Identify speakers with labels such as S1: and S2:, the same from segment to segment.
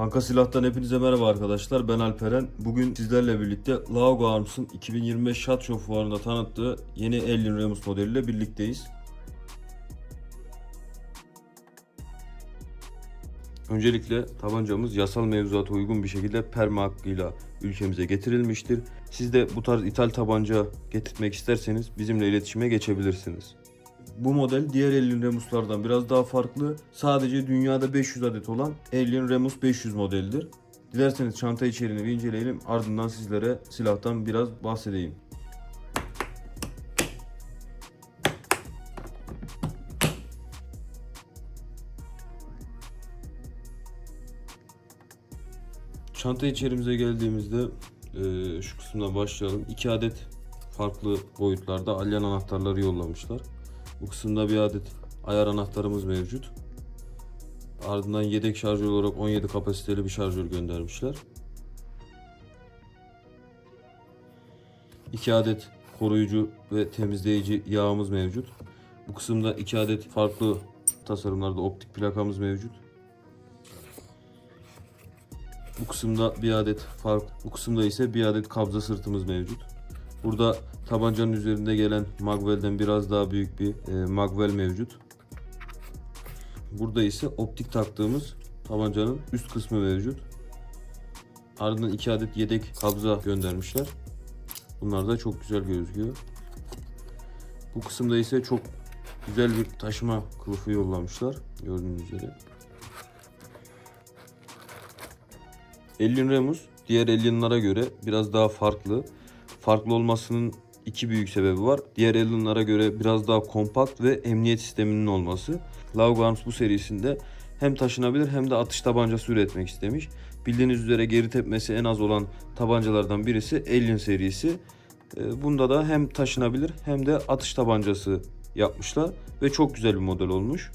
S1: Anka Silah'tan hepinize merhaba arkadaşlar. Ben Alperen. Bugün sizlerle birlikte Laoga Arms'ın 2025 Shot Show fuarında tanıttığı yeni Alien Remus modeliyle birlikteyiz. Öncelikle tabancamız yasal mevzuata uygun bir şekilde perma hakkıyla ülkemize getirilmiştir. Siz de bu tarz ithal tabanca getirtmek isterseniz bizimle iletişime geçebilirsiniz. Bu model diğer Alien Remus'lardan biraz daha farklı. Sadece dünyada 500 adet olan Alien Remus 500 modelidir. Dilerseniz çanta içeriğini bir inceleyelim. Ardından sizlere silahtan biraz bahsedeyim. Çanta içerimize geldiğimizde eee, şu kısımdan başlayalım. 2 adet farklı boyutlarda alyan anahtarları yollamışlar. Bu kısımda bir adet ayar anahtarımız mevcut. Ardından yedek şarjör olarak 17 kapasiteli bir şarjör göndermişler. 2 adet koruyucu ve temizleyici yağımız mevcut. Bu kısımda 2 adet farklı tasarımlarda optik plakamız mevcut. Bu kısımda bir adet fark, bu kısımda ise bir adet kabza sırtımız mevcut. Burada tabancanın üzerinde gelen magwell'den biraz daha büyük bir e, magwell mevcut. Burada ise optik taktığımız tabancanın üst kısmı mevcut. Ardından iki adet yedek kabza göndermişler. Bunlar da çok güzel gözüküyor. Bu kısımda ise çok güzel bir taşıma kılıfı yollamışlar. Gördüğünüz üzere. Alien Remus diğer Alien'lara göre biraz daha farklı. Farklı olmasının iki büyük sebebi var. Diğer Alien'lara göre biraz daha kompakt ve emniyet sisteminin olması. Laoga Arms bu serisinde hem taşınabilir hem de atış tabancası üretmek istemiş. Bildiğiniz üzere geri tepmesi en az olan tabancalardan birisi Alien serisi. Ee, Bunda da hem taşınabilir hem de atış tabancası yapmışlar ve çok güzel bir model olmuş.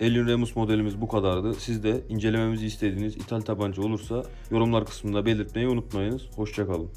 S1: Alien Remus modelimiz bu kadardı. Siz de incelememizi istediğiniz ithal tabanca olursa yorumlar kısmında belirtmeyi unutmayınız. Hoşçakalın.